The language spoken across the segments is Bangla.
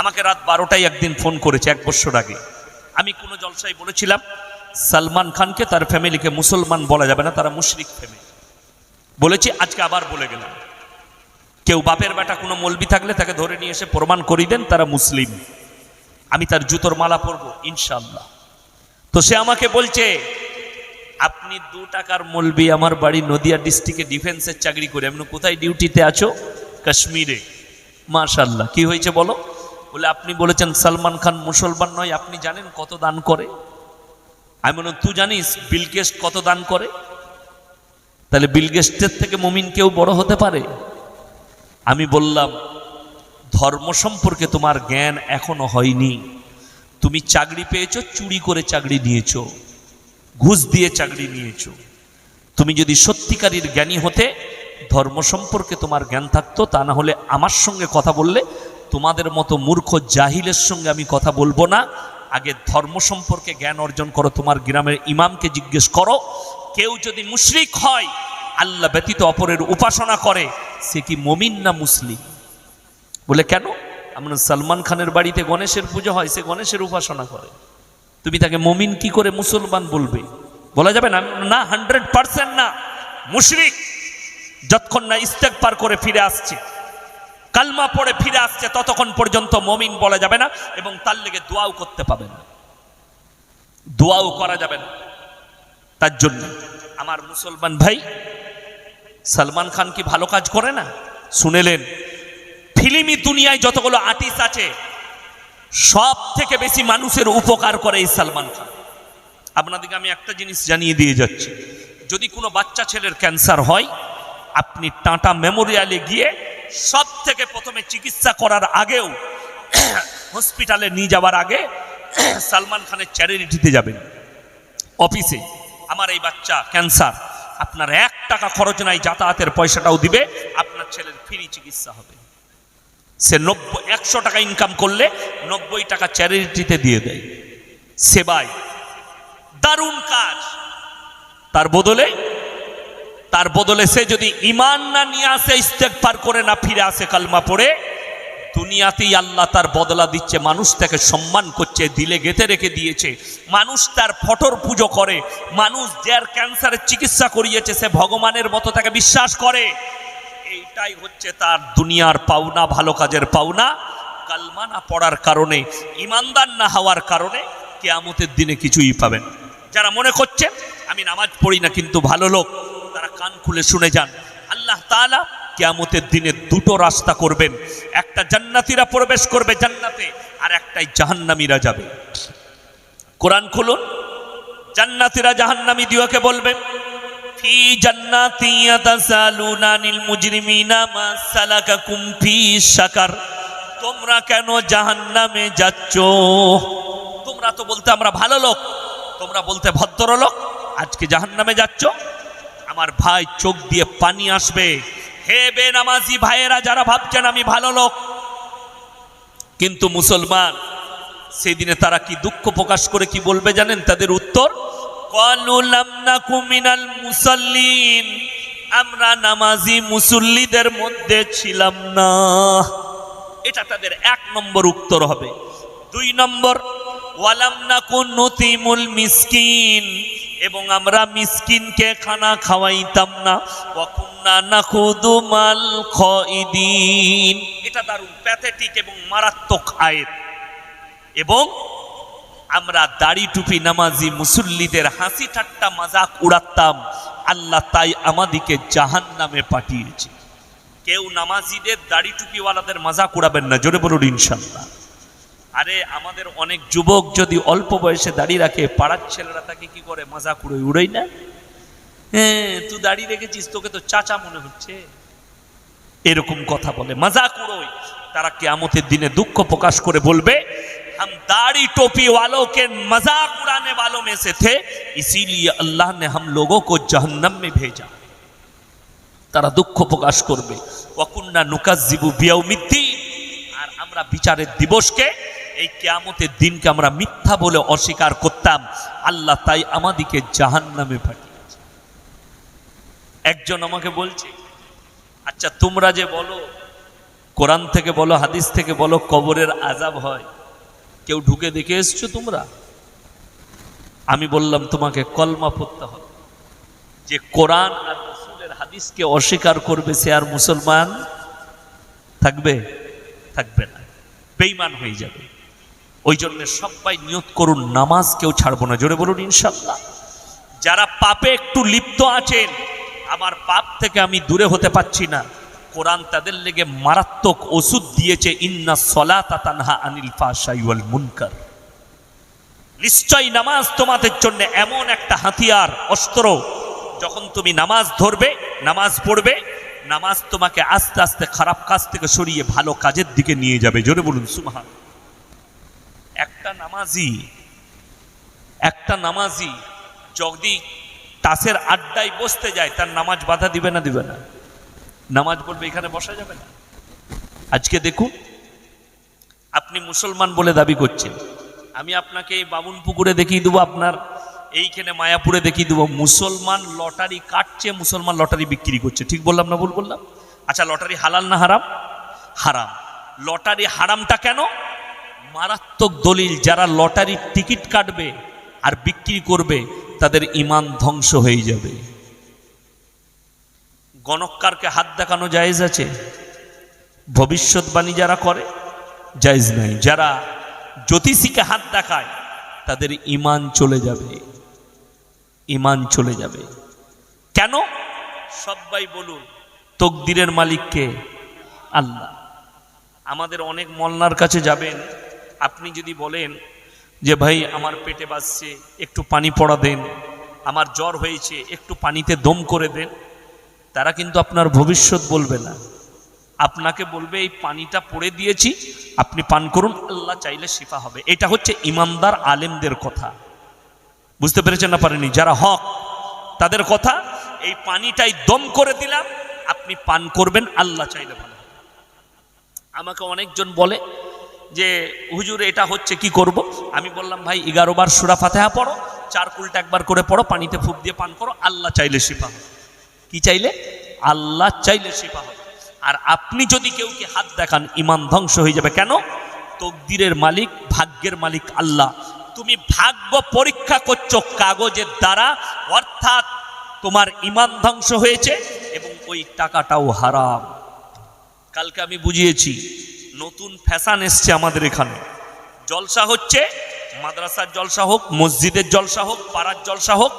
আমাকে রাত বারোটায় একদিন ফোন করেছে, এক বছর আগে। আমি কোনো জলসায় বলেছিলাম, সালমান খানকে তার ফ্যামিলিকে মুসলমান বলা যাবে না, তারা মুশরিক ফ্যামিলি। বলেছি, আজকে আবার বলে গেলাম। কেউ বাপের বেটা কোনো মলবি থাকলে তাকে ধরে নিয়ে এসে প্রমাণ করিয়ে দেন, তারা মুসলিম। আমি তার জুতোর মালা পরবো ইনশাল্লাহ তো সে আমাকে বলছে, আপনি দু টাকার মলবি আমার বাড়ি নদিয়া ডিস্ট্রিক্টে ডিফেন্সের চাকরি করে, আপনি কোথায় ডিউটিতে আছো? কাশ্মীরে। মাশাল্লাহ কি হয়েছে বলো? বলে আপনি বলেছেন সালমান খান মুসলমান নয়, আপনি জানেন কত দান করে? আমি বললাম, তুই জানিস বিলগেস্ট কত দান করে? তাহলে বিলগেস্টের থেকে মমিন কেউ বড় হতে পারে? আমি বললাম, ধর্ম সম্পর্কে তোমার জ্ঞান এখনও হয়নি। তুমি চাকরি পেয়েছ, চুরি করে চাকরি নিয়েছো, ঘুষ দিয়ে চাকরি নিয়েছো। তুমি যদি সত্যিকারীর জ্ঞানী হতে, ধর্ম সম্পর্কে তোমার জ্ঞান থাকতো, তা না হলে আমার সঙ্গে কথা বললে তোমাদের মতো মূর্খ জাহিলের সঙ্গে আমি কথা বলব না। আগে ধর্ম সম্পর্কে জ্ঞান অর্জন করো, তোমার গ্রামের ইমামকে জিজ্ঞেস করো। কেউ যদি মুশরিক হয়, আল্লাহ ব্যতীত অপরের উপাসনা করে, সে কি মমিন না মুসলিম? বলে কেন? আমরা সালমান খানের বাড়িতে গণেশের পুজো হয়, সে গণেশের উপাসনা করে। তুমি তাকে মমিন কি করে মুসলমান বলবে? বলা যাবে না? না, হান্ড্রেড পার্সেন্ট না। মুশরিক যতক্ষণ না ইস্তেক পার করে ফিরে আসছে। কালমা পড়ে ফিরে আসছে, ততক্ষণ পর্যন্ত মমিন বলা যাবে না এবং তার লেগে দোয়াও করতে পাবে না। দোয়াও করা যাবে না। তার জন্য। আমার মুসলমান ভাই, সালমান খান কি ভালো কাজ করে না? শুনেলেন, ফিলিমি দুনিয়ায় যতগুলো আর্টিস্ট আছে সব থেকে বেশি মানুষের উপকার করে এই সালমান খান। আপনাদেরকে আমি একটা জিনিস জানিয়ে দিয়ে যাচ্ছি। যদি কোনো বাচ্চা ছেলের ক্যান্সার হয়, আপনি টাটা মেমোরিয়ালে গিয়ে সব থেকে প্রথমে চিকিৎসা করার আগেও হসপিটালে নিয়ে যাওয়ার আগে সালমান খানের চ্যারিটিতে যাবেন। অফিসে। আমার এই বাচ্চা ক্যান্সার। আপনার এক টাকা খরচ নাই, যাতায়াতের পয়সাটাও দিবে, আপনার ছেলের ফ্রি চিকিৎসা হবে। সে নব্বই, একশো টাকা ইনকাম করলে নব্বই টাকা চ্যারিটিতে দিয়ে দেয়। সেবায়। দারুণ কাজ। তার বদলে তার বদলে সে যদি ইমান না নিয়ে আসে ইস্তেক পার করে না ফিরে আসে কালমা পড়ে, দুনিয়াতেই আল্লাহ তার বদলা দিচ্ছে, মানুষ তাকে সম্মান করছে, দিলে গেঁথে রেখে দিয়েছে। মানুষ তার ফটোর পুজো করে, মানুষ যার ক্যান্সারের চিকিৎসা করিয়েছে, সে ভগবানের মতো তাকে বিশ্বাস করে। এইটাই হচ্ছে তার দুনিয়ার পাওনা, ভালো কাজের পাওনা। কালমা না পড়ার কারণে ইমানদার না হওয়ার কারণে কেয়ামতের দিনে কিছুই পাবেন যারা মনে করছে, আমি নামাজ পড়ি না, কিন্তু ভালো লোক তারা কান খুলে শুনে যান। আল্লাহ তাআলা কেয়ামতের দিনে দুটো রাস্তা করবেন। একটা জান্নাতীরা প্রবেশ করবে জান্নাতে, আর একটাই জাহান্নামীরা যাবে। কোরআন খুলুন। জান্নাতীরা জাহান্নামী দিওকে বলবে ফি জান্নাতি ইয়াতাসালুনা আনিল মুজরিমিনা মা সালাকাকুম ফি সাকার তোমরা কেন জাহান্নামে যাচ্ছ? তোমরা তো বলতে আমরা ভালো লোক, তোমরা বলতে ভদ্রলোক আজকে জাহান্নামে যাচ্ছ? আমার ভাই চোখ দিয়ে পানি আসবে। হে বে বেনামাজি ভাইয়েরা, যারা ভাবছেন আমি ভালো লোক, কিন্তু মুসলমান, সেদিনে তারা কি দুঃখ প্রকাশ করে কি বলবে জানেন? তাদের উত্তর "ক্বালু লাম নাকু মিনাল আমরা নামাজি মুসল্লিদের মধ্যে ছিলাম না। এটা তাদের এক নম্বর উত্তর হবে। দুই নম্বর, ওয়ালাম নাকু নতিমুল মিসকিন এবং আমরা মিসকিনকে খানা খাওয়াইতাম না। ওয়াকুন্না নাখুদু মাল খাইদিন। এটা দারুণ, প্যাথেটিক এবং মারাত্মক আয়ের এবং আমরা দাড়ি টুপি নামাজি মুসল্লিদের হাসি ঠাট্টা মাজাক উড়াতাম। আল্লাহ তাই আমাদিকে জাহান নামে পাঠিয়েছে। কেউ নামাজিদের দাড়ি টুপিওয়ালাদের মাজাক উড়াবেন না, জোরে বলুন ইনশাল্লাহ আরে আমাদের অনেক যুবক যদি অল্প বয়সে দাড়ি রাখে পাড়ার ছেলেরা তাকে কি করে মাজাক উড়োই উড়োই না হ্যাঁ তুই দাড়ি রেখেছিস তোকে তো চাচা মনে হচ্ছে এরকম কথা বলে মজাক উড়োই তারা কেয়ামতের দিনে দুঃখ প্রকাশ করে বলবে हम दाढ़ी टोपी वालों के मजाक उड़ाने वालों में से थे इसीलिए अल्लाह ने हम लोगों को जहन्नम में भेजा তারা দুঃখ প্রকাশ করবে ওয়াকুন্না নুকাজিবু বিয়াউমিদ্দিন আর আমরা বিচারের দিবসকে এই কেয়ামতের দিনকে আমরা মিথ্যা বলে অস্বীকার করতাম। আল্লাহ তাই আমাদিকে জাহান্নামে পাঠিয়েছে। একজন আমাকে বলছে আচ্ছা তোমরা যে বলো, কোরআন থেকে বলো, হাদিস থেকে বলো, কবরের আজাব হয়। কেউ ঢুকে দেখে এসছো তোমরা? আমি বললাম, তোমাকে কলমা পড়তে হবে। যে কোরআন আর রসুলের হাদিসকে অস্বীকার করবে সে আর মুসলমান থাকবে থাকবে না। বেইমান হয়ে যাবে। ওই জন্য সবাই নিয়ত করুন, নামাজ কেউ ছাড়বো না। জোরে বলুন, ইনশাল্লাহ। যারা পাপে একটু লিপ্ত আছেন, আমার পাপ থেকে আমি দূরে হতে পারছি না। কোরআন তাদের লেগে মারাত্মক ওষুধ দিয়েছে, ইন্না সলা তানহা আনিল ফাশাইওয়াল মুনকার। নিশ্চয়ই নামাজ তোমাদের জন্য এমন একটা হাতিয়ার, অস্ত্র। যখন তুমি নামাজ ধরবে, নামাজ পড়বে, নামাজ তোমাকে আস্তে আস্তে খারাপ কাজ থেকে সরিয়ে ভালো কাজের দিকে নিয়ে যাবে। জোরে বলুন সুবহান একটা নামাজি একটা নামাজি যদি তাসের আড্ডায় বসতে যায়, তার নামাজ বাধা দিবে না দিবে না? নামাজ বলবে এখানে বসা যাবে না? আজকে দেখুন, আপনি মুসলমান বলে দাবি করছেন। আমি আপনাকে এই বাবুন পুকুরে দেখিয়ে দেবো, আপনার এইখানে মায়াপুরে দেখিয়ে দেবো। মুসলমান লটারি কাটছে, মুসলমান লটারি বিক্রি করছে। ঠিক বললাম না ভুল বললাম? আচ্ছা লটারি হালাল না হারাম? হারাম। লটারি হারামটা কেন? মারাত্মক দলিল যারা লটারির টিকিট কাটবে আর বিক্রি করবে, তাদের ইমান ধ্বংস হয়ে যাবে। গণককারকে হাত দেখানো জায়েজ আছে? ভবিষ্যৎবাণী যারা করে, জায়েজ নাই। যারা জ্যোতিষীকে হাত দেখায়, তাদের ইমান চলে যাবে। ইমান চলে যাবে। কেন? সবাই বলুন, তকদিরের মালিককে। আল্লাহ, আমাদের অনেক মলনার কাছে যাবেন আপনি যদি বলেন যে ভাই, আমার পেটে বাজছে, একটু পানি পড়া দেন, আমার জ্বর হয়েছে, একটু পানিতে দম করে দেন, তারা কিন্তু আপনার ভবিষ্যৎ বলবে না। আপনাকে বলবে, এই পানিটা পড়ে দিয়েছি, আপনি পান করুন, আল্লাহ চাইলে শিফা হবে। এটা হচ্ছে ইমানদার আলেমদের কথা। বুঝতে পেরেছেন না পারেনি যারা হক, তাদের কথা, এই পানিটাই দম করে দিলাম, আপনি পান করবেন, আল্লাহ চাইলে ভালো আমাকে অনেকজন বলে যে, হুজুর, এটা হচ্ছে কি করব? আমি বললাম, ভাই, এগারো বার সুরা ফাতেহা পড়ো, চার কুলটা একবার করে পড়ো, পানিতে ফুপ দিয়ে পান করো, আল্লাহ চাইলে শিফা হবে। কি চাইলে? আল্লাহ চাইলে শিফা হবে। আর আপনি যদি কেউ কি হাত দেখান ইমান ধ্বংস হয়ে যাবে। কেন? তকদিরের মালিক, ভাগ্যের মালিক আল্লাহ। তুমি ভাগ্য পরীক্ষা করছ কাগজের দ্বারা, অর্থাৎ তোমার ইমান ধ্বংস হয়েছে এবং ওই টাকাটাও হারাম। কালকে আমি বুঝিয়েছি নতুন ফ্যাশন এসছে আমাদের এখানে। জলসা হচ্ছে, মাদ্রাসার জলসা হোক, মসজিদের জলসা হোক, পাড়ার জলসা হোক,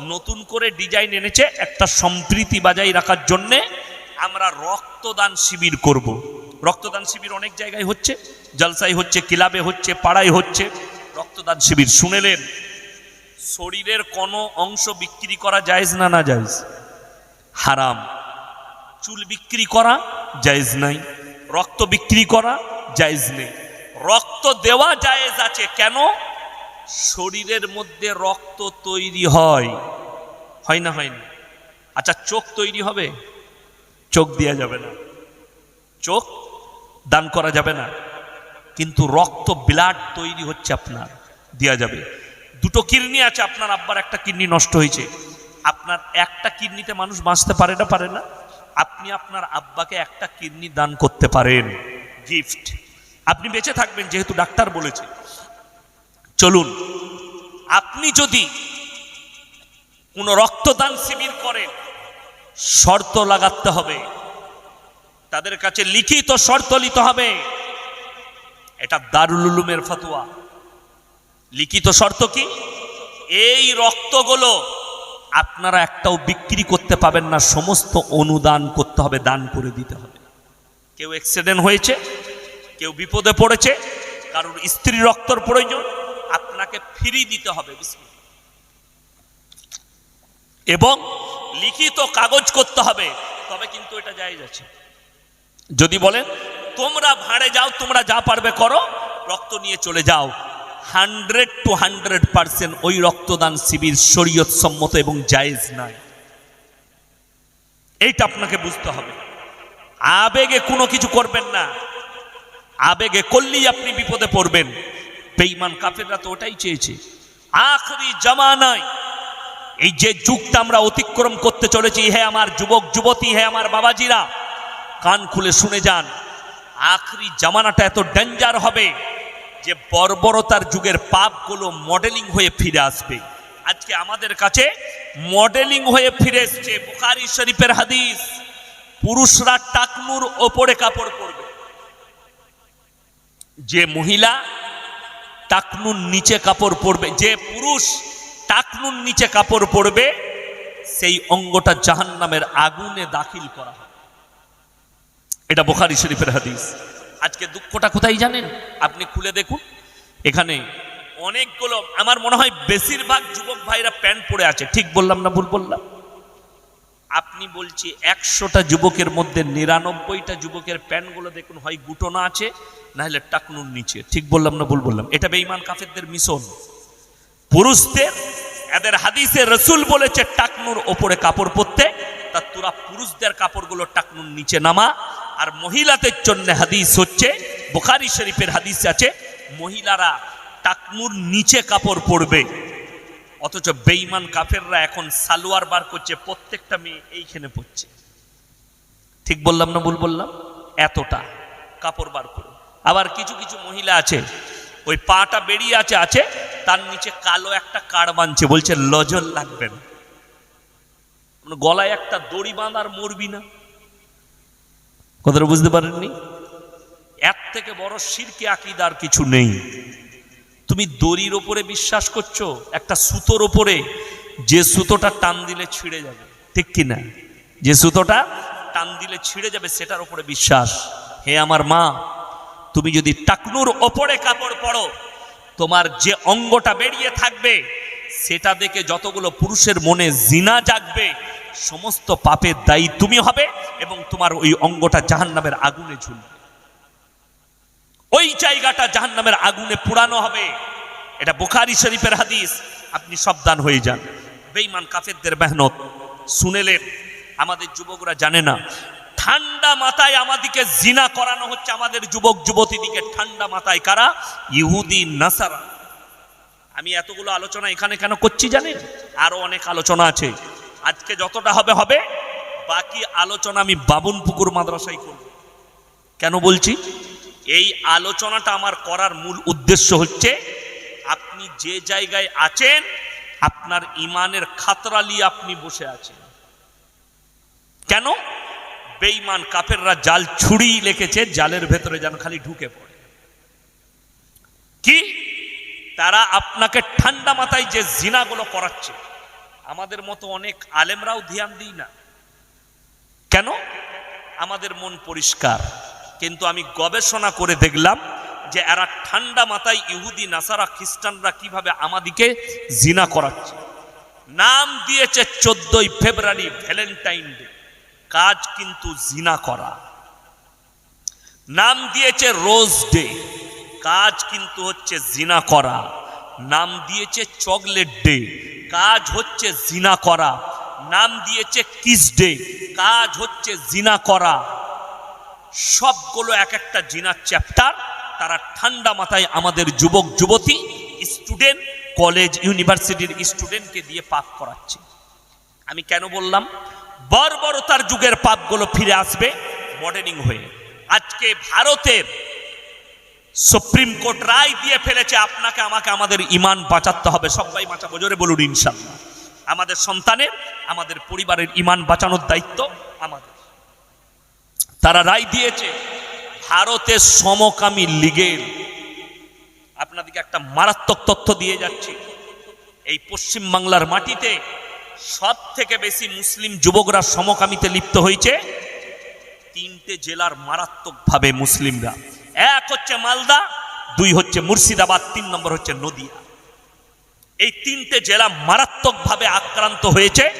নতুন করে ডিজাইন এনেছে একটা সম্প্রীতি বাজাই রাখার জন্যে আমরা রক্তদান শিবির করব। রক্তদান শিবির অনেক জায়গায় হচ্ছে, জলসাই হচ্ছে, ক্লাবে হচ্ছে, পাড়ায় হচ্ছে, রক্তদান শিবির। শুনেলেন, শরীরের কোনো অংশ বিক্রি করা জায়েজ না না জায়েজ? হারাম। চুল বিক্রি করা জায়েজ নাই। রক্ত বিক্রি করা জায়েজ নেই। রক্ত দেওয়া জায়েজ আছে কেন? শরীরের মধ্যে রক্ত তৈরি হয়। হয় না হয় না? আচ্ছা চোখ তৈরি হবে? চোখ দেওয়া যাবে না। চোখ দান করা যাবে না। কিন্তু রক্ত ব্লাড তৈরি হচ্ছে আপনার দেওয়া যাবে। দুটো কিডনি আছে, আপনার আব্বার একটা কিডনি নষ্ট হয়েছে। আপনার একটা কিডনিতে মানুষ বাঁচতে পারে না পারে না? আপনি আপনার আব্বাকে একটা কিডনি দান করতে পারেন। গিফট আপনি বেঁচে থাকবেন যেহেতু ডাক্তার বলেছে। চলুন, আপনি যদি কোনো রক্তদান শিবির করেন, শর্ত লাগাতে হবে। তাদের কাছে লিখিত শর্ত নিতে হবে। এটা দারুল উলুমের ফতোয়া। লিখিত শর্ত কি? এই রক্তগুলো আপনারা একটাও বিক্রি করতে পাবেন না, সমস্ত অনুদান করতে হবে, দান করে দিতে হবে। কেউ অ্যাক্সিডেন্ট হয়েছে, কেউ বিপদে পড়েছে, কারোর স্ত্রী রক্তর প্রয়োজন, আপনাকে ফ্রি দিতে হবে। এবং লিখিত কাগজ করতে হবে, তবে কিন্তু এটা জায়েজ আছে যদি বলেন, তোমরা ভাড়ে যাও, তোমরা যা পারবে করো, রক্ত নিয়ে চলে যাও। হান্ড্রেড টু হান্ড্রেড পার্সেন্ট ওই রক্তদান শিবির শরীয়ত সম্মত এবং জায়েজ নাই এইটা আপনাকে বুঝতে হবে। আবেগে কোনো কিছু করবেন না। আবেগে করলেই আপনি বিপদে পড়বেন। বেঈমান কাফেররা তো ওটাই চেয়েছে। আখরি জামানায় এই যে যুগটা আমরা অতিক্রম করতে চলেছি, হে আমার যুবক, যুবতী, হে আমার বাবাজিরা, কান খুলে শুনে যান। আখরি জামানাটা এত ডেঞ্জার হবে। যে বর্বরতার যুগের পাপগুলো মডেলিং হয়ে ফিরে আসবে। আজকে আমাদের কাছে মডেলিং হয়ে ফিরে এসছে বুখারি শরীফের হাদিস। পুরুষরা টাকনুর ওপরে কাপড় পরবে। যে মহিলা টাকনুর নিচে কাপড় পরবে, যে পুরুষ টাকনুর নিচে কাপড় পরবে, সেই অঙ্গটা জাহান্নামের আগুনে দাখিল করা হবে। এটা বোখারি শরীফের হাদিস। আজকে দুঃখটা কোথায় জানেন? আপনি খুলে দেখুন। এখানে অনেকগুলো, আমার মনে হয় বেশিরভাগ যুবক ভাইরা প্যান্ট পরে আছে। ঠিক বললাম না ভুল বললাম? আপনি বলছি একশোটা যুবকের মধ্যে নিরানব্বইটা যুবকের প্যান্টগুলো দেখুন, হয় গুটনা আছে না হলে টাকনুর নিচে। ঠিক বললাম না ভুল বললাম? এটা বেঈমান কাফেরদের মিশন। পুরুষদের, এদের হাদিসে রসুল বলেছে, টাকনুর ওপরে কাপড় পরতে, তা তোরা পুরুষদের কাপড়গুলো টাকনুর নিচে নামা। আর মহিলাদের জন্য হাদিস হচ্ছে, বুখারি শরীফের হাদিস আছে, মহিলারা টাকনুর নিচে কাপড় পরবে। অথচ বেঈমান কাফেররা এখন সালোয়ার বার করছে, প্রত্যেকটা মেয়ে এইখানে পড়ছে ঠিক বললাম না ভুল বললাম? এতটা কাপড় বার করে। আবার কিছু কিছু মহিলা আছে, ওই পাটা বেরিয়ে আছে আছে, তার নিচে কালো একটা কার বানছে বলছে লজল লাগবে না। মানে গলায় একটা দড়ি বাঁধার মরবি না। কথাটা বুঝতে পারেননি? এর থেকে বড় শিরকে আকিদার কিছু নেই। তুমি দড়ির ওপরে বিশ্বাস করছ, একটা সুতোর ওপরে যে সুতোটা টান দিলে ছিঁড়ে যাবে। ঠিক কি না? যে সুতোটা টান দিলে ছিঁড়ে যাবে, সেটার ওপরে বিশ্বাস। হে আমার মা, তুমি যদি টাকনুর ওপরে কাপড় পরো, তোমার যে অঙ্গটা বেরিয়ে থাকবে, সেটা দেখে যতগুলো পুরুষের মনে জিনা জাগবে সমস্ত পাপের দায়ী তুমি হবে এবং তোমার ওই অঙ্গটা জাহান্নামের আগুনে ঝুলবে। ওই জায়গাটা জাহান্নামের আগুনে পুরানো হবে। এটা বুখারি শরীফের হাদিস। আপনি সাবধান হয়ে যান। বেইমান কাফেরদের মেহনত। শুনেলেন আমাদের যুবকরা জানে না, ঠান্ডা মাথায় আমাদেরকে জিনা করানো হচ্ছে আমাদের যুবক যুবতীদিকে। ঠান্ডা মাথায় কারা? ইহুদি, নাসারা। আমি এতগুলো আলোচনা এখানে কেন করছি জানেন? আরও অনেক আলোচনা আছে। আজকে যতটা হবে হবে। বাকি আলোচনা আমি বাবুন পুকুর মাদ্রাসায় করব। কেন বলছি? এই আলোচনাটা আমার করার মূল উদ্দেশ্য হচ্ছে, আপনি যে জায়গায় আছেন, আপনার ইমানের খাতরালি আপনি বসে আছেন। কেন? বেঈমান কাফেররা জাল ছুরি লেখেছে, জালের ভেতরে যেন খালি ঢুকে পড়ে। কি? তারা আপনাকে ঠান্ডা মাথায় যে জিনাগুলো করাচ্ছে আমাদের মতো অনেক আলেমরাও ধ্যান দিই না। কেন? আমাদের মন পরিষ্কার। কিন্তু আমি গবেষণা করে দেখলাম যে এরা ঠান্ডা মাথায় ইহুদি, নাসারা, খ্রিস্টানরা কীভাবে আমাদিকে জিনা করাচ্ছে। নাম দিয়েছে চোদ্দই ফেব্রুয়ারি, ভ্যালেন্টাইন ডে। কাজ কিন্তু জিনা করা। নাম দিয়েছে রোজ ডে। কাজ কিন্তু হচ্ছে জিনা করা। নাম দিয়েছে চকলেট ডে। কাজ হচ্ছে জিনা করা। নাম দিয়েছে কিস ডে। কাজ হচ্ছে জিনা করা। সবগুলো এক একটা জিনার চ্যাপ্টার। তারা ঠান্ডা মাথায় আমাদের যুবক, যুবতী, স্টুডেন্ট, কলেজ, ইউনিভার্সিটির স্টুডেন্টকে দিয়ে পাপ করাচ্ছে। আমি কেন বললাম? বর্বরতার যুগের পাপগুলো ফিরে আসবে, মডেলিং হয়ে। আজকে ভারতের সুপ্রিম কোর্ট রায় দিয়ে ফেলেছে, আপনাকে, আমাকে, আমাদের ইমান বাঁচাতে হবে। সবাই বাঁচাবো, জোরে বলুন ইনশাল্লাহ। আমাদের সন্তানের, আমাদের পরিবারের ইমান বাঁচানোর দায়িত্ব আমাদের। তারা রায় দিয়েছে, ভারতের সমকামী লীগের। আপনাদেরকে একটা মারাত্মক তথ্য দিয়ে যাচ্ছি। এই পশ্চিম বাংলার মাটিতে সব থেকে বেশি মুসলিম যুবকরা সমকামিতে লিপ্ত হয়েছে, তিনটে জেলার মারাত্মকভাবে মুসলিমরা। এক হচ্ছে মালদা, দুই হচ্ছে মুর্শিদাবাদ, তিন নম্বর হচ্ছে নদিয়া। এই তিনটে জেলা মারাত্মকভাবে আক্রান্ত হয়েছে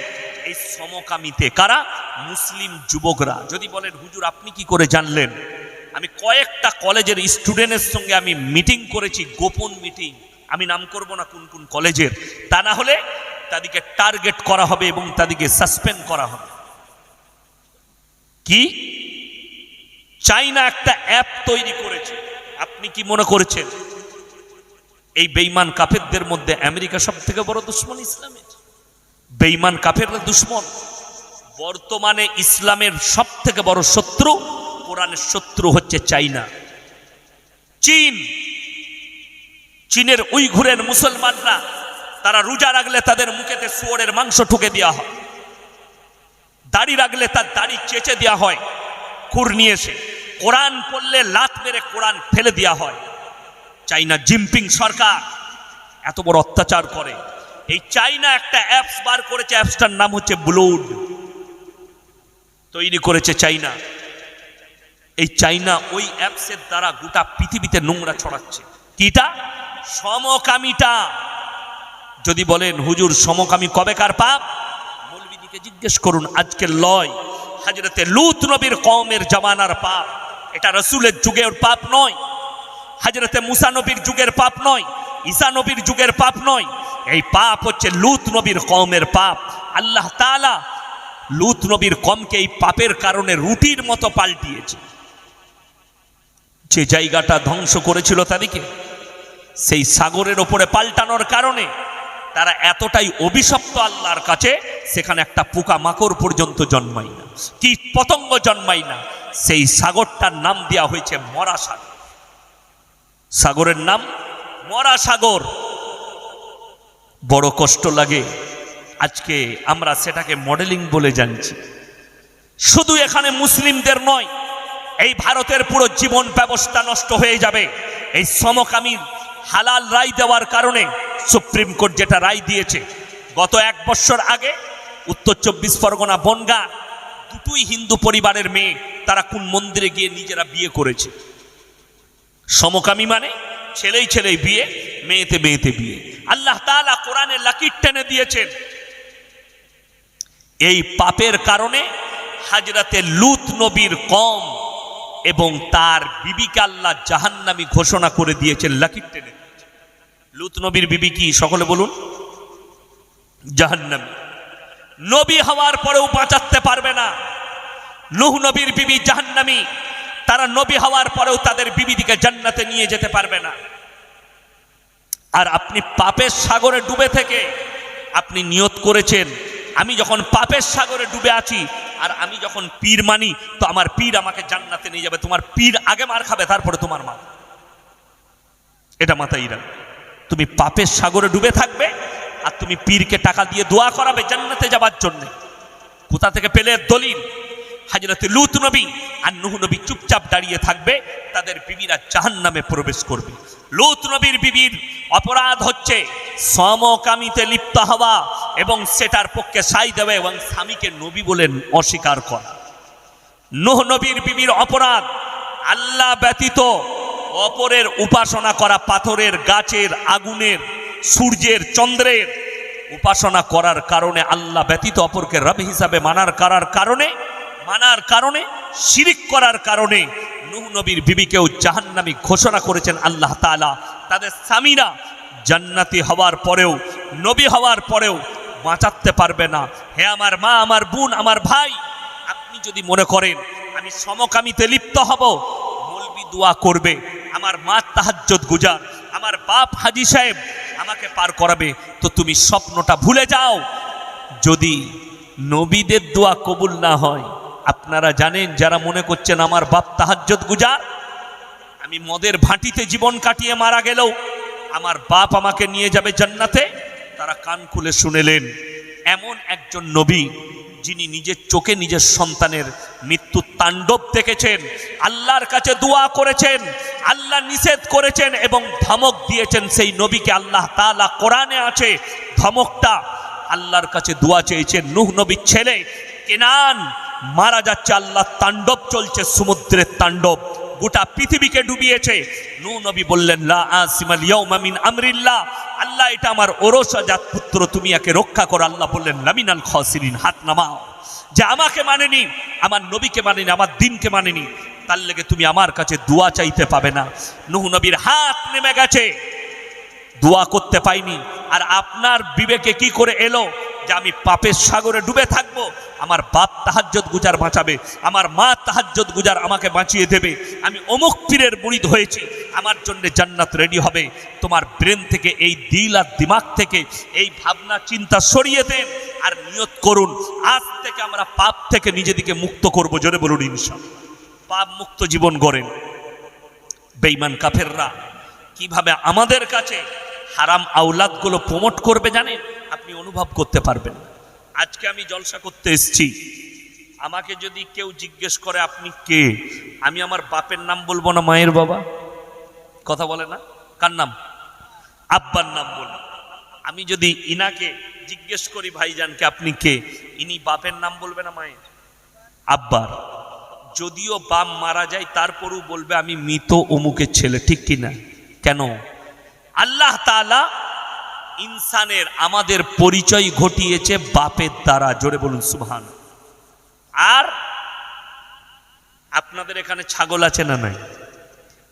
এই সমকামিতে। কারা? মুসলিম যুবকরা। যদি বলেন, হুজুর, আপনি কি করে জানলেন? আমি কয়েকটা কলেজের স্টুডেন্টের সঙ্গে আমি মিটিং করেছি, গোপন মিটিং। আমি নাম করব না কোন কোন কলেজের। তা না হলে তাদেরকে টার্গেট করা হবে এবং তাদেরকে সাসপেন্ড করা হবে। কি? চাইনা একটা অ্যাপ তৈরি করেছে। আপনি কি মনে করেছেন? এই বেইমান কাফেরদের মধ্যে আমেরিকা সব থেকে বড় দুশ্মন ইসলামের? বেইমান কাফেররা দুশ্মন। বর্তমানে ইসলামের সব থেকে বড় শত্রু, কোরআনের শত্রু হচ্ছে চাইনা চীন। চীনের উইঘুরের মুসলমানরা, তারা রোজা রাখলে তাদের মুখেতে শুয়োরের মাংস ঠুকে দেওয়া হয়। দাড়ি রাখলে তার দাড়ি চেচে দেওয়া হয়। কুর নিয়ে এসে। কোরআন পড়লে লাত মেরে কোরআন ফেলে দেওয়া হয়। চাইনা জিম্পিং সরকার এত বড় অত্যাচার করে। এই চাইনা একটা অ্যাপস বার করেছে, অ্যাপসটার নাম হচ্ছে ব্লুড। তৈরি করেছে চাইনা। এই চাইনা ওই অ্যাপসের দ্বারা গোটা পৃথিবীতে নোংরা ছড়াচ্ছে। কিটা? সমকামিটা। যদি বলেন, হুজুর, সমকামী কবেকার পাপ? মৌলবিদিকে জিজ্ঞেস করুন, আজকে লয়, হাজরতে লুত নবীর কওমের জামানার পাপ। এটা রসুলের যুগের পাপ নয়। হাজরতে মুসা নবীর যুগের পাপ নয়, ঈসা নবীর যুগের পাপ নয়। এই পাপ হচ্ছে লুত নবীর কওমের পাপ। আল্লাহ তাআলা লুত নবীর কমকে এই পাপের কারণে রুটির মতো পাল্টিয়েছে। যে জায়গাটা ধ্বংস করেছিল তাদেরকে, সেই সাগরের ওপরে পাল্টানোর কারণে তারা এতটাই অভিশপ্ত আল্লাহর কাছে, সেখানে একটা পোকা মাকড় পর্যন্ত জন্মায় না। কি পতঙ্গ জন্মায় না। সেই সাগরটার নাম দেওয়া হয়েছে মরা সাগর সাগরের নাম মরা সাগর বড় কষ্ট লাগে। আজকে আমরা সেটাকে মডেলিং বলে জানছি। শুধু এখানে মুসলিমদের নয়, এই ভারতের পুরো জীবন ব্যবস্থা নষ্ট হয়ে যাবে। এই সমকামীর হালাল রায় দেওয়ার কারণে সুপ্রিম কোর্ট যেটা রায় দিয়েছে, গত এক বছর আগে, উত্তর চব্বিশ পরগনা বনগা দুটোই হিন্দু পরিবারের মেয়ে। তারা কোন মন্দিরে গিয়ে নিজেরা বিয়ে করেছে? সমকামী মানে ছেলেই ছেলেই বিয়ে, মেয়েতে মেয়েতে বিয়ে। আল্লাহ তালা কোরআনে লাকির টেনে দিয়েছেন। এই পাপের কারণে হাজরাতে লুত নবীর কম এবং তার বিবিকে আল্লাহ জাহান্নামী ঘোষণা করে দিয়েছেন লাকির টেনে। লুত নবীর বিবি কি? সকলে বলুন। জাহান্নামী। নবী হওয়ার পরেও বাঁচাতে পারবে না। নুহ নবীর বিবি জাহান্নামী, তারা নবী হওয়ার পরেও তাদের বিবিদিকে জান্নাতে নিয়ে যেতে পারবে না। আর আপনি পাপের সাগরে ডুবে থেকে আপনি নিয়ত করেছেন, আমি যখন পাপের সাগরে ডুবে আছি, আর আমি যখন পীর মানি, তো আমার পীর আমাকে জান্নাতে নিয়ে যাবে। তোমার পীর আগে মার খাবে, তারপরে তোমার মা। এটা মাথায় রাখবে। তুমি পাপের সাগরে ডুবে থাকবে আর তুমি পীরকে টাকা দিয়ে দোয়া করাবে জান্নাতে যাবার জন্য। কোথা থেকে পেলে দলিল? হাজরতে লুত নবী আর নুহ নবী চুপচাপ দাঁড়িয়ে থাকবে, তাদের বিবিরা জাহান নামে প্রবেশ করবে। লুত নবীর বিবির অপরাধ হচ্ছে সমকামিতে লিপ্ত হওয়া এবং সেটার পক্ষে সাই দেওয়া এবং স্বামীকে নবী বলেন অস্বীকার করা। নোহ নবীর বিবির অপরাধ, আল্লাহ ব্যতীত অপরের উপাসনা করা পাথরের, গাছের, আগুনের সূর্যের চন্দ্রের উপাসনা করার কারণে, আল্লাহ ব্যতীত অপরকে রব হিসাবে মানার করার কারণে, মানার কারণে, শিরিক করার কারণে নূহ নবীর বিবিকেও জাহান্নামী ঘোষণা করেছেন আল্লাহ তাআলা। তাদের স্বামীরা জান্নাতি হওয়ার পরেও, নবী হওয়ার পরেও বাঁচাতে পারবে না। হে আমার মা, আমার বোন, আমার ভাই, আপনি যদি মনে করেন, আমি সমকামিতে লিপ্ত হব, মলবি দোয়া করবে আমার মা তাহাজ্জত গুজার, আমার বাপ হাজি সাহেব আমাকে পার করাবে, তো তুমি স্বপ্নটা ভুলে যাও। যদি নবীদের দোয়া কবুল না হয়, আপনারা জানেন যারা মনে করছেন আমার বাপ তাহাজ্জত গুজার, আমি মদের ভাটিতে জীবন কাটিয়ে মারা গেলেও আমার বাপ আমাকে নিয়ে যাবে জান্নাতে, তারা কান খুলে শুনেলেন, এমন একজন নবী যিনি নিজের চোখে নিজের সন্তানের মৃত্যু তাণ্ডব দেখেছেন, আল্লাহর কাছে দোয়া করেছেন, আল্লাহ নিষেধ করেছেন এবং ধমক দিয়েছেন সেই নবীকে আল্লাহ তালা কোরআনে আছে, ধমকটা আল্লাহর কাছে দোয়া চেয়েছেন। নুহ নবীর ছেলে কেনান, মারা যাচ্ছে আল্লাহ তাণ্ডব চলছে, সমুদ্রের তাণ্ডব। গোটা পৃথিবীকে ডুবিয়েছে। নু নবী বললেন, লা আমরিল্লাহ। আল্লাহ, এটা আমার ওরসা জাত পুত্র, তুমি একে রক্ষা করো। আল্লাহ বললেন লামিনাল খসিরিন, হাত নামাও। যে আমাকে মানেনি, আমার নবীকে মানেনি, আমার দিনকে মানেনি, তার লেগে তুমি আমার কাছে দোয়া চাইতে পাবে না। নূহ নবীর হাত নেমে গেছে। দোয়া করতে পাইনি। আর আপনার বিবেকে কি করে এলো? যে আমি পাপের সাগরে ডুবে থাকব, আমার বাপ তাহাজ্জত গুজার বাঁচাবে, আমার মা তাহাজ্জত গুজার আমাকে বাঁচিয়ে দেবে। আমি অমুক পীরের মুড়িদ হয়েছি, আমার জন্য জান্নাত রেডি হবে। তোমার ব্রেন থেকে, এই দিল আর দিমাগ থেকে, এই ভাবনা চিন্তা সরিয়ে দেন আর নিয়ত করুন। আজ থেকে আমরা পাপ থেকে নিজেদিকে মুক্ত করব, জোরে বলুন ইনশাল্লাহ পাপ মুক্ত জীবন গড়েন। বেঈমান কাফেররা, কীভাবে আমাদের কাছে হারাম আউলাদগুলো প্রমোট করবে জানেন? আপনি অনুভব করতে পারবেন। আজকে আমি জলসা করতে এসেছি। আমাকে যদি কেউ জিজ্ঞেস করে, আপনি কে? আমি আমার বাপের নাম বলব না, মায়ের বাবা? কথা বলে না? কার নাম? আব্বার নাম বলি। আমি যদি ইনাকে জিজ্ঞেস করি, ভাইজানকে আপনি কে? ইনি বাপের নাম বলবে না, মায়ের? আব্বার। যদিও বাপ মারা যায়, তারপরও বলবে, আমি মৃত অমুকের ছেলে। ঠিক কিনা? কেন? আল্লাহ তাআলা ইনসানের আমাদের পরিচয় ঘটিয়েছে বাপের দ্বারা। জোরে বলুন সুবহান আর আপনাদের এখানে ছাগল আছে না নাই?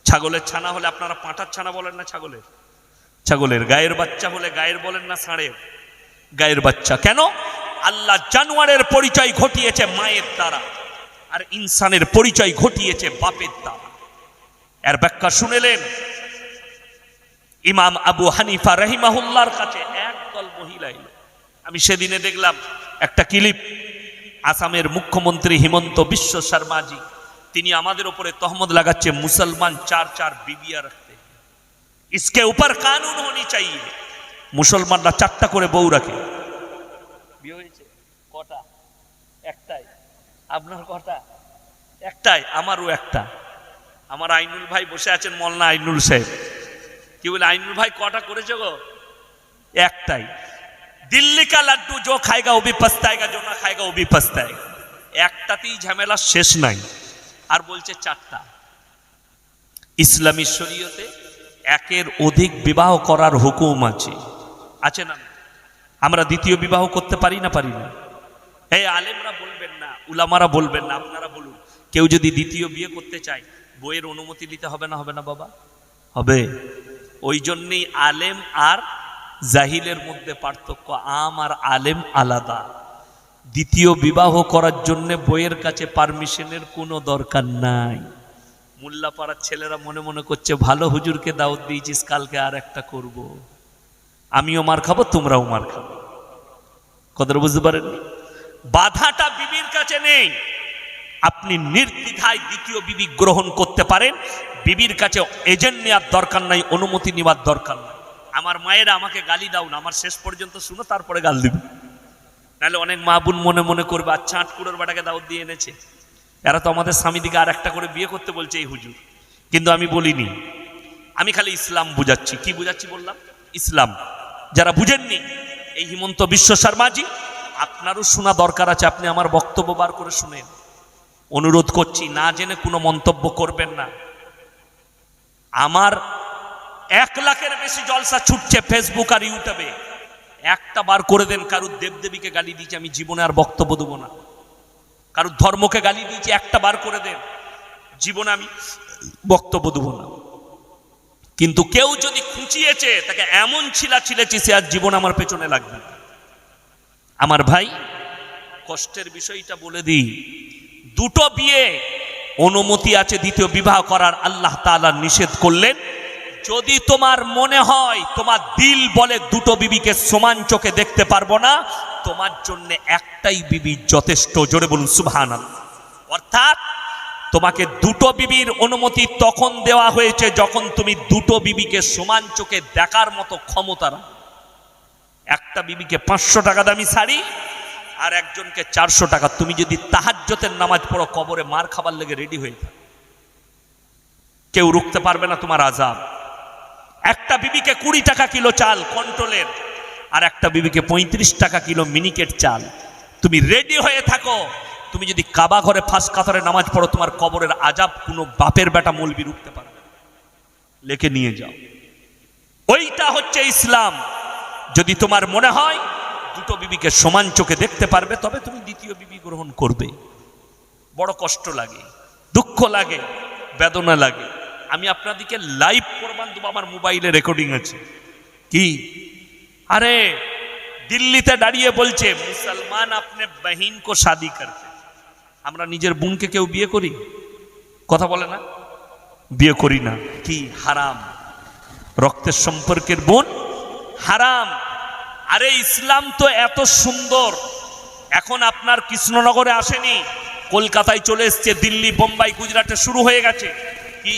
ছাগলের ছানা হলে আপনারা পাঁঠার ছানা বলেন না ছাগলের? ছাগলের গায়ের বাচ্চা হলে গায়ের বলেন না ষাঁড়ের? গায়ের বাচ্চা। কেন? আল্লাহ জানোয়ারের পরিচয় ঘটিয়েছে মায়ের দ্বারা আর ইনসানের পরিচয় ঘটিয়েছে বাপের দ্বারা। এর ব্যাখ্যা শুনেলেন? ইমাম আবু হানিফা রহিমাহুল্লার কাছে একদল মহিলা এলো। আমি সেদিনে দেখলাম একটা ক্লিপ। আসামের মুখ্যমন্ত্রী হিমন্ত বিশ্ব শর্মাজি, তিনি আমাদের ওপরে তহমদ লাগাচ্ছে মুসলমান চার চার বিবিয়া রাখতে। ইসকে উপর কানুন হনি চাই মুসলমানরা চারটা করে বউ রাখে। বিয়ে হয়েছে? কটা? একটাই। আপনার কটা? একটাই, আমারও একটা। আমার আইনুল ভাই বসে আছেন মলনা আইনুল সাহেব। কি বলে, আইনুল ভাই কটা করেছে গো? একটাই। দিল্লি কা লাড্ডু जो খায়গা, ও ভি পস্তায়েগা जो না খায়গা, ও ভি পস্তায়েগা। একটাতেই ঝামেলা শেষ নাই। আর বলছে চারটা। ইসলামী শরীয়তে একের অধিক বিবাহ করার হুকুম আছে। আছে না? আমরা দ্বিতীয় বিবাহ করতে পারি না পারি না? এই আলেমরা বলবেন না, উলামারা বলবেন না, আপনারা বলুন। কেউ যদি দ্বিতীয় বিয়ে করতে চায়, বইয়ের অনুমতি দিতে হবে না হবে না বাবা? হবে। ওই জন্যেই আলেম আর জাহিলের মধ্যে পার্থক্য, আম আর আলেম আলাদা। দ্বিতীয় বিবাহ করার জন্য বইয়ের কাছে পারমিশনের কোনো দরকার নাই। মোল্লাপাড়ার ছেলেরা মনে মনে করছে, ভালো হুজুরকে দাওয়াত দিয়েছিস, কালকে আর একটা করব। আমিও মার খাব, তোমরাও মার খাব। কথাটা বুঝতে পারেন বাধাটা বিবির কাছে নেই। আপনি নির্দ্বিধায় দ্বিতীয় বিবি গ্রহণ করতে পারেন। বিবির কাছে এজেন্ট নেওয়ার দরকার নাই, অনুমতি নেওয়ার দরকার নাই। আমার মায়েরা আমাকে গালি দাও না, আমার শেষ পর্যন্ত শুনো, তারপরে গাল দিবে। নাহলে অনেক মা বোন মনে মনে করবে আচ্ছা আটকুড়োর বাটাকে দাওয়াত দিয়ে এনেছে। এরা তো আমাদের স্বামীদিকে আর একটা করে বিয়ে করতে বলছে এই হুজুর। কিন্তু আমি বলিনি। আমি খালি ইসলাম বুঝাচ্ছি। কি বুঝাচ্ছি বললাম? ইসলাম। যারা বুঝেননি, এই হিমন্ত বিশ্ব শর্মাজি, আপনারও শোনা দরকার আছে, আপনি আমার বক্তব্য বার করে শুনেন। অনুরোধ করছি, না জেনে কোনো মন্তব্য করবেন না। আমার এক লাখের বেশি জলসা ছুটছে ফেসবুক আর ইউটিউবে একটা বার করে দেন কারুর দেবদেবীকে গালি দিয়েছে, আমি জীবনে আর বক্তব্য দেবো না। কারুর ধর্মকে গালি দিয়েছি, একটা বার করে দেন, জীবনে আমি বক্তব্য দেবো না। কিন্তু কেউ যদি খুঁচিয়েছে, তাকে এমন ছিলা ছিলেছি, সে আর জীবন আমার পেছনে লাগবে আমার ভাই, কষ্টের বিষয়টা বলে দিই দুটো বিয়ে অনুমতি আছে দ্বিতীয় বিবাহ করার, আল্লাহ তাআলা নিষেধ করলেন। যদি তোমার মনে হয় তোমার দিল বলে দুটো বিবিকে সমান চোখে দেখতে পারব না, তোমার জন্য একটাই বিবি যথেষ্ট, জোরে বলুন সুবহান অর্থাৎ তোমাকে দুটো বিবির অনুমতি তখন দেওয়া হয়েছে যখন তুমি দুটো বিবিকে সমান চোখে দেখার মতো ক্ষমতা একটা বিবিকে পাঁচশো টাকা দামি শাড়ি আর একজনকে চারশো টাকা, তুমি যদি তাহাজ্জতের নামাজ পড়ো, কবরে মার খাবার লেগে রেডি হয়ে থাকো কেউ রুখতে পারবে না তোমার আজাব একটা বিবিকে কুড়ি টাকা কিলো চাল কন্ট্রোলের আর একটা বিবিকে পঁয়ত্রিশ টাকা কিলো মিনিকেট চাল। তুমি রেডি হয়ে থাকো। তুমি যদি কাবা ঘরে ফাঁস কাতরে নামাজ পড়ো, তোমার কবরের আজাব কোনো বাপের বেটা মলবি রুখতে পারবে। লেখে নিয়ে যাও। ওইটা হচ্ছে ইসলাম। যদি তোমার মনে হয় দুটো বিবিকে সমান চোখে দেখতে পারবে, তবে তুমি দ্বিতীয় বিবি গ্রহণ করবে। বড় কষ্ট লাগে, দুঃখ লাগে, বেদনা লাগে। আমি আপনাদেরকে লাইভ প্রমাণ দেবো, আমার মোবাইলে রেকর্ডিং আছে। কি? আরে, দিল্লিতে দাঁড়িয়ে বলছে, মুসলমান আপনি বহিন কো শাদি করতে। আমরা নিজের বোনকে কেউ বিয়ে করি? কথা বলে না? বিয়ে করি না। কি? হারাম। রক্তের সম্পর্কের বোন? হারাম। আরে ইসলাম তো এত সুন্দর। এখন আপনার কৃষ্ণনগরে আসেনি, কলকাতায় চলে এসছে, দিল্লি, বোম্বাই, গুজরাটে শুরু হয়ে গেছে। কি?